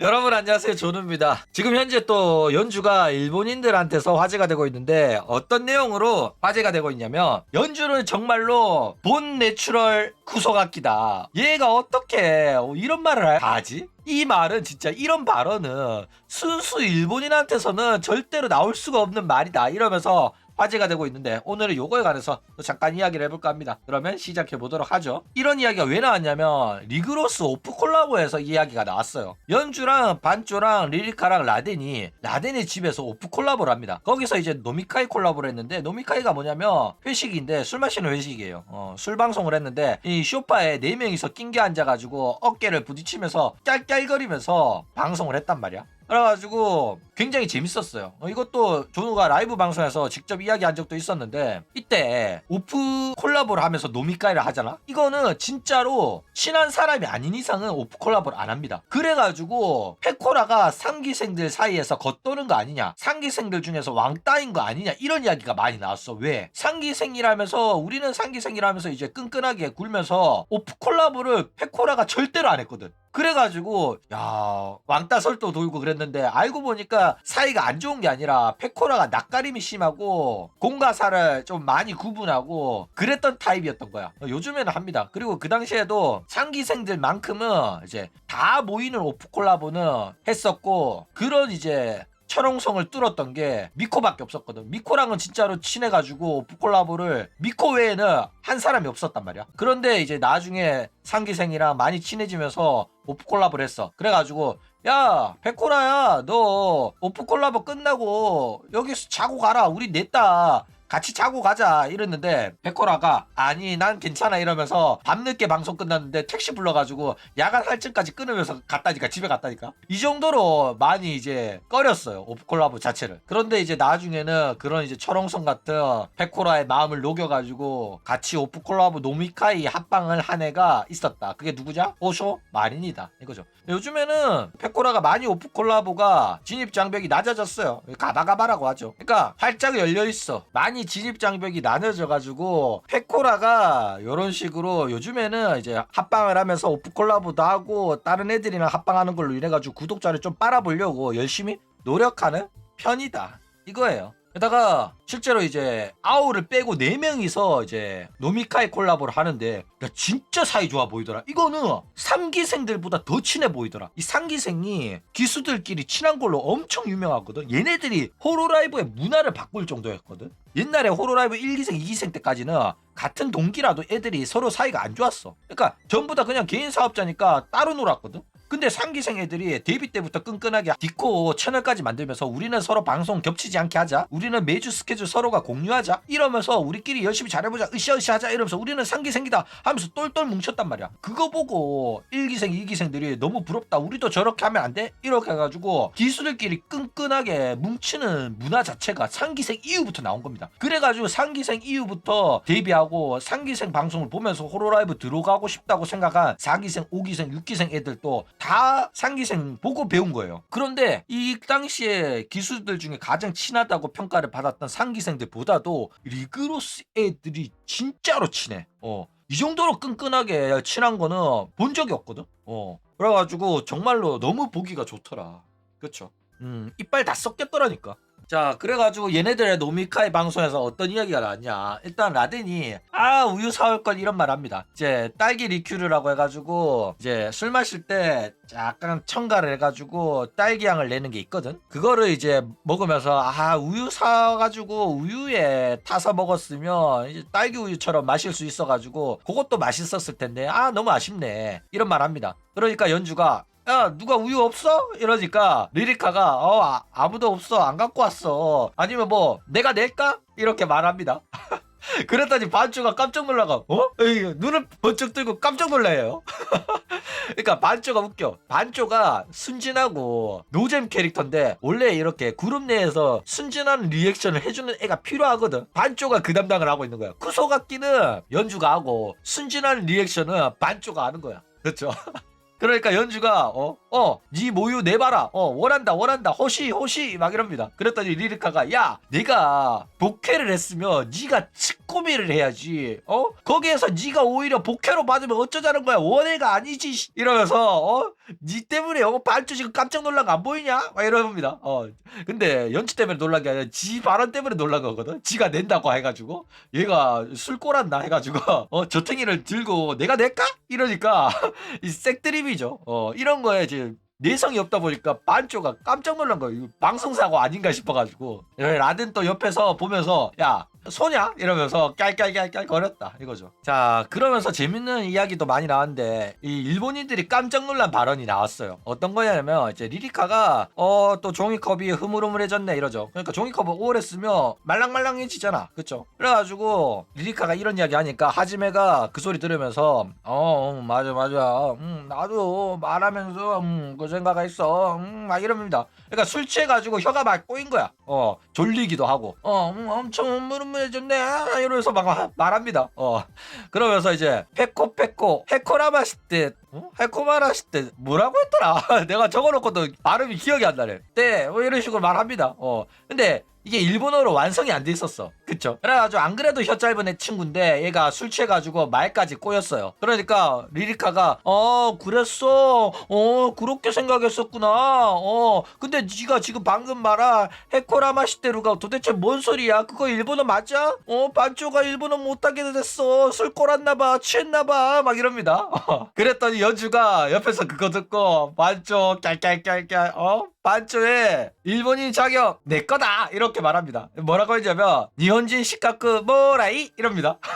여러분 안녕하세요. 조누입니다. 지금 현재 또 연주가 일본인들한테서 화제가 되고 있는데 어떤 내용으로 화제가 되고 있냐면 연주는 정말로 본 내추럴 구소각기다. 얘가 어떻게 이런 말을 하지? 이 말은 진짜 이런 발언은 순수 일본인한테서는 절대로 나올 수가 없는 말이다. 이러면서 화제가 되고 있는데 오늘은 요거에 관해서 또 잠깐 이야기를 해볼까 합니다. 그러면 시작해 보도록 하죠. 이런 이야기가 왜 나왔냐면 리그로스 오프 콜라보에서 이야기가 나왔어요. 연주랑 반조랑 리리카랑 라덴이 라덴의 집에서 오프 콜라보를 합니다. 거기서 이제 노미카이 콜라보를 했는데 노미카이가 뭐냐면 회식인데 술 마시는 회식이에요. 어, 술 방송을 했는데 이 쇼파에 네 명이서 낑겨 앉아가지고 어깨를 부딪히면서 깔깔거리면서 방송을 했단 말이야. 그래가지고 굉장히 재밌었어요. 어, 이것도 조누가 라이브 방송에서 직접 이야기한 적도 있었는데 이때 오프 콜라보를 하면서 노미카이를 하잖아. 이거는 진짜로 친한 사람이 아닌 이상은 오프 콜라보를 안 합니다. 그래가지고 페코라가 상기생들 사이에서 겉도는 거 아니냐, 상기생들 중에서 왕따인 거 아니냐 이런 이야기가 많이 나왔어. 왜? 상기생이라면서 우리는 상기생이라면서 이제 끈끈하게 굴면서 오프 콜라보를 페코라가 절대로 안 했거든. 그래가지고 야 왕따 설도 돌고 그랬는데 알고 보니까 사이가 안 좋은 게 아니라 페코라가 낯가림이 심하고 공과 사를 좀 많이 구분하고 그랬던 타입이었던 거야. 어, 요즘에는 합니다. 그리고 그 당시에도 상기생들만큼은 이제 다 모이는 오프 콜라보는 했었고 그런 이제 철옹성을 뚫었던 게 미코밖에 없었거든. 미코랑은 진짜로 친해가지고 오프 콜라보를 미코 외에는 한 사람이 없었단 말이야. 그런데 이제 나중에 상기생이랑 많이 친해지면서 오프 콜라보를 했어. 그래가지고 야 백코라야 너 오프 콜라보 끝나고 여기서 자고 가라. 우리 냈다. 같이 자고 가자 이랬는데 백호라가 아니 난 괜찮아 이러면서 밤늦게 방송 끝났는데 택시 불러가지고 야간 할증까지 끊으면서 갔다니까 집에 갔다니까. 이 정도로 많이 이제 꺼렸어요 오프콜라보 자체를. 그런데 이제 나중에는 그런 이제 철옹성 같은 백호라의 마음을 녹여가지고 같이 오프 콜라보 노미카이 합방을 한 애가 있었다. 그게 누구냐? 오쇼 마린이다. 이거죠. 요즘에는 백호라가 많이 오프 콜라보가 진입 장벽이 낮아졌어요. 가바가바라고 하죠. 그러니까 활짝 열려있어. 많이 진입 장벽이 나눠져 가지고 페코라가 이런 식으로 요즘에는 이제 합방을 하면서 오프 콜라보도 하고 다른 애들이랑 합방하는 걸로 인해 가지고 구독자를 좀 빨아보려고 열심히 노력하는 편이다 이거예요. 게다가 실제로 이제 아오를 빼고 네 명이서 이제 노미카이 콜라보를 하는데 야 진짜 사이 좋아 보이더라. 이거는 삼기생들보다 더 친해 보이더라. 이 삼기생이 기수들끼리 친한 걸로 엄청 유명하거든. 얘네들이 호로라이브의 문화를 바꿀 정도였거든. 옛날에 호로라이브 1기생, 2기생 때까지는 같은 동기라도 애들이 서로 사이가 안 좋았어. 그러니까 전부 다 그냥 개인 사업자니까 따로 놀았거든. 근데 상기생 애들이 데뷔 때부터 끈끈하게 디코 채널까지 만들면서 우리는 서로 방송 겹치지 않게 하자. 우리는 매주 스케줄 서로가 공유하자. 이러면서 우리끼리 열심히 잘해보자. 으쌰으쌰 하자. 이러면서 우리는 상기생이다. 하면서 똘똘 뭉쳤단 말이야. 그거 보고 1기생, 2기생들이 너무 부럽다. 우리도 저렇게 하면 안 돼? 이렇게 해가지고 기수들끼리 끈끈하게 뭉치는 문화 자체가 상기생 이후부터 나온 겁니다. 그래가지고 상기생 이후부터 데뷔하고 상기생 방송을 보면서 호로라이브 들어가고 싶다고 생각한 4기생, 5기생, 6기생 애들도 다 상기생 보고 배운 거예요. 그런데 이 당시에 기수들 중에 가장 친하다고 평가를 받았던 상기생들보다도 리그로스 애들이 진짜로 친해. 어. 이 정도로 끈끈하게 친한 거는 본 적이 없거든. 어. 그래가지고 정말로 너무 보기가 좋더라. 그쵸? 음, 이빨 다 썩겠더라니까. 자, 그래가지고 얘네들의 노미카이 방송에서 어떤 이야기가 나왔냐. 일단 라덴이, 아, 우유 사올 걸 이런 말 합니다. 이제 딸기 리큐르라고 해가지고, 이제 술 마실 때 약간 첨가를 해가지고 딸기향을 내는 게 있거든? 그거를 이제 먹으면서, 아, 우유 사가지고 우유에 타서 먹었으면 이제 딸기 우유처럼 마실 수 있어가지고, 그것도 맛있었을 텐데, 아, 너무 아쉽네. 이런 말 합니다. 그러니까 연주가, 야 누가 우유 없어? 이러니까 리리카가 어 아, 무도 없어 안 갖고 왔어 아니면 뭐 내가 낼까? 이렇게 말합니다 그랬더니 반주가 깜짝 놀라가 어? 에이, 눈을 번쩍 뜨고 깜짝 놀라요 그러니까 반조가 웃겨. 반조가 순진하고 노잼 캐릭터인데 원래 이렇게 그룹 내에서 순진한 리액션을 해주는 애가 필요하거든. 반조가 그 담당을 하고 있는 거야. 쿠소각기는 연주가 하고 순진한 리액션은 반조가 하는 거야. 그렇죠? 그러니까 연주가 어 어니 모유 내봐라. 어 원한다 원한다. 호시 호시. 막 이럽니다. 그랬더니 리리카가 야 내가 복회를 했으면 네가 치꼬미를 해야지. 어? 거기에서 네가 오히려 복회로 받으면 어쩌자는 거야? 원해가 아니지 씨. 이러면서 어니 때문에 어 반주 지금 깜짝 놀란 거 안 보이냐? 막 이럽니다. 어. 근데 연치 때문에 놀란 게 아니라 지 발언 때문에 놀란 거거든. 지가 낸다고 해가지고. 얘가 술 꼬랐나 해가지고. 어 저탱이를 들고 내가 낼까? 이러니까 이 색드립이죠. 어, 이런 거에 이제 내성이 없다 보니까 반조가 깜짝 놀란 거예요. 이거 방송사고 아닌가 싶어가지고. 라덴 또 옆에서 보면서, 야, 소냐? 이러면서 깔깔깔깔 거렸다. 이거죠. 자, 그러면서 재밌는 이야기도 많이 나왔는데, 이 일본인들이 깜짝 놀란 발언이 나왔어요. 어떤 거냐면, 이제 리리카가, 어, 또 종이컵이 흐물흐물해졌네. 이러죠. 그러니까 종이컵을 오래 쓰면 말랑말랑해지잖아. 그쵸? 그래가지고, 리리카가 이런 이야기 하니까, 하지메가 그 소리 들으면서, 어, 음, 맞아, 맞아. 음, 나도 말하면서, 음, 그 생각이 있어. 음, 막 이럽니다. 그러니까 술 취해가지고 혀가 막 꼬인 거야. 어, 졸리기도 하고. 어, 음, 엄청 흐물흐물 해졌네. 이러면서 막 말합니다. 어, 그러면서 이제, 페코, 페코, 헤코라마시때, 어? 헤코마라시때 뭐라고 했더라? 내가 적어놓고도 발음이 기억이 안 나네. 네, 뭐 이런 식으로 말합니다. 어, 근데 이게 일본어로 완성이 안 돼 있었어. 그쵸? 그래가지고 안 그래도 혀 짧은 애 친구인데 얘가 술 취해가지고 말까지 꼬였어요. 그러니까 리리카가 어 그랬어. 어 그렇게 생각했었구나. 어 근데 네가 지금 방금 말한 헤코라마시테루가 도대체 뭔 소리야? 그거 일본어 맞아? 어 반조가 일본어 못하게 됐어. 술 꼬랐나봐. 취했나봐. 막 이럽니다. 그랬더니 연주가 옆에서 그거 듣고 반조 깔깔깔깔 어 반조에 일본인 자격 내 거다 이렇게 말합니다. 뭐라고 했냐면 니혼진 시카크 뭐라이 이럽니다.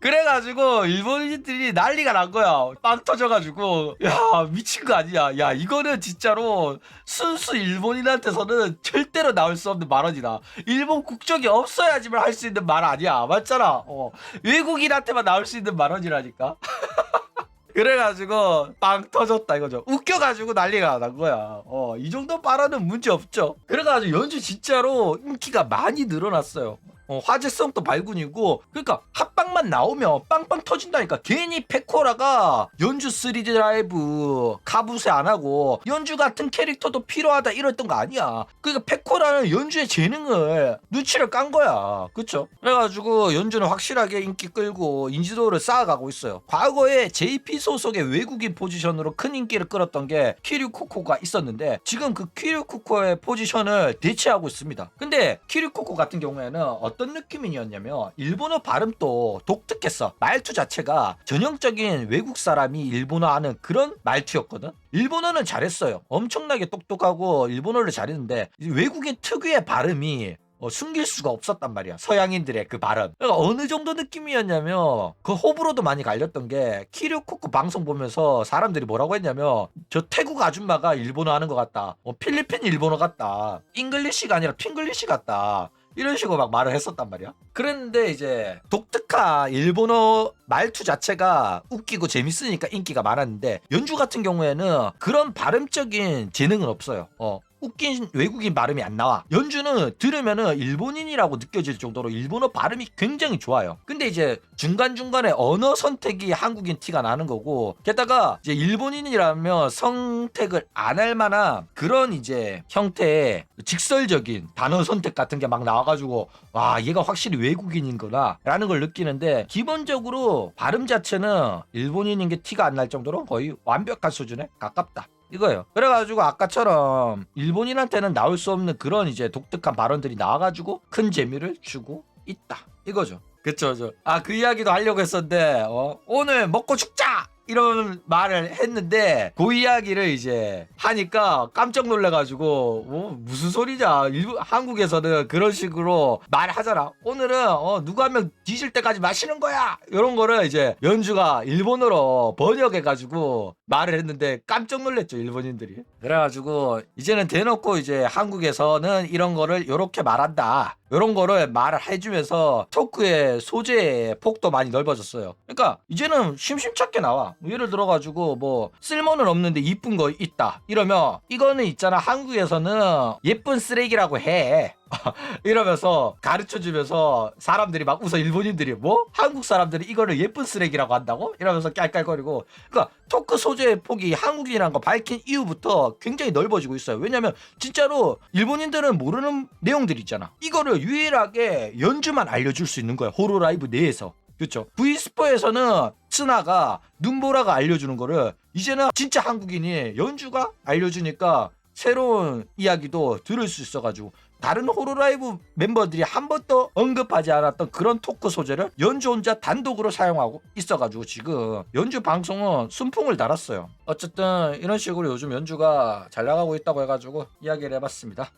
그래가지고 일본인들이 난리가 난 거야. 빵 터져가지고 야 미친 거 아니야. 야 이거는 진짜로 순수 일본인한테서는 절대로 나올 수 없는 발언이다. 일본 국적이 없어야지만 할 수 있는 말 아니야. 맞잖아. 어, 외국인한테만 나올 수 있는 발언이라니까. 그래가지고 빵 터졌다 이거죠. 웃겨가지고 난리가 난 거야. 어, 이 정도 발언은 문제 없죠. 그래가지고 연주 진짜로 인기가 많이 늘어났어요. 어, 화제성도 발군이고 그러니까 합방만 나오면 빵빵 터진다니까. 괜히 페코라가 연주 3D 라이브 카부세 안 하고 연주 같은 캐릭터도 필요하다 이랬던 거 아니야. 그러니까 페코라는 연주의 재능을 눈치를 깐 거야. 그쵸? 그래가지고 연주는 확실하게 인기 끌고 인지도를 쌓아가고 있어요. 과거에 JP 소속의 외국인 포지션으로 큰 인기를 끌었던 게 키류코코가 있었는데 지금 그 키류코코의 포지션을 대체하고 있습니다. 근데 키류코코 같은 경우에는 어떤 느낌이었냐면 일본어 발음도 독특했어. 말투 자체가 전형적인 외국 사람이 일본어 하는 그런 말투였거든. 일본어는 잘했어요. 엄청나게 똑똑하고 일본어를 잘했는데 외국인 특유의 발음이 어, 숨길 수가 없었단 말이야. 서양인들의 그 발음. 그러니까 어느 정도 느낌이었냐면 그 호불호도 많이 갈렸던 게 키류코코 방송 보면서 사람들이 뭐라고 했냐면 저 태국 아줌마가 일본어 하는 것 같다. 어, 필리핀 일본어 같다. 잉글리시가 아니라 핑글리시 같다. 이런 식으로 막 말을 했었단 말이야. 그랬는데 이제 독특한 일본어 말투 자체가 웃기고 재밌으니까 인기가 많았는데 연주 같은 경우에는 그런 발음적인 재능은 없어요. 어. 웃긴 외국인 발음이 안 나와. 연주는 들으면은 일본인이라고 느껴질 정도로 일본어 발음이 굉장히 좋아요. 근데 이제 중간중간에 언어 선택이 한국인 티가 나는 거고, 게다가 이제 일본인이라면 선택을 안 할 만한 그런 이제 형태의 직설적인 단어 선택 같은 게 막 나와가지고, 와, 얘가 확실히 외국인인구나, 라는 걸 느끼는데, 기본적으로 발음 자체는 일본인인 게 티가 안 날 정도로 거의 완벽한 수준에 가깝다. 이거예요. 그래가지고 아까처럼 일본인한테는 나올 수 없는 그런 이제 독특한 발언들이 나와가지고 큰 재미를 주고 있다. 이거죠. 그쵸, 저. 아, 그 이야기도 하려고 했었는데, 어, 오늘 먹고 죽자! 이런 말을 했는데 그 이야기를 이제 하니까 깜짝 놀래가지고 어, 무슨 소리냐. 일본 한국에서는 그런 식으로 말하잖아. 오늘은 어, 누구 한 명 뒤질 때까지 마시는 거야! 이런 거를 이제 연주가 일본어로 번역해가지고 말을 했는데 깜짝 놀랐죠 일본인들이. 그래가지고 이제는 대놓고 이제 한국에서는 이런 거를 이렇게 말한다 이런 거를 말을 해주면서 토크의 소재의 폭도 많이 넓어졌어요. 그러니까 이제는 심심찮게 나와. 뭐 예를 들어가지고 뭐 쓸모는 없는데 이쁜 거 있다. 이러면 이거는 있잖아 한국에서는 예쁜 쓰레기라고 해. 이러면서 가르쳐 주면서 사람들이 막 웃어 일본인들이 뭐 한국 사람들이 이거를 예쁜 쓰레기라고 한다고 이러면서 깔깔거리고 그러니까 토크 소재의 폭이 한국인이라는 거 밝힌 이후부터 굉장히 넓어지고 있어요. 왜냐면 진짜로 일본인들은 모르는 내용들 있잖아. 이거를 유일하게 연주만 알려줄 수 있는 거야. 호로 라이브 내에서. 그렇죠. 브이스포에서는 스나가 눈보라가 알려주는 거를 이제는 진짜 한국인이 연주가 알려주니까 새로운 이야기도 들을 수 있어가지고 다른 호로라이브 멤버들이 한 번도 언급하지 않았던 그런 토크 소재를 연주 혼자 단독으로 사용하고 있어가지고 지금 연주 방송은 순풍을 달았어요. 어쨌든 이런 식으로 요즘 연주가 잘 나가고 있다고 해가지고 이야기를 해봤습니다.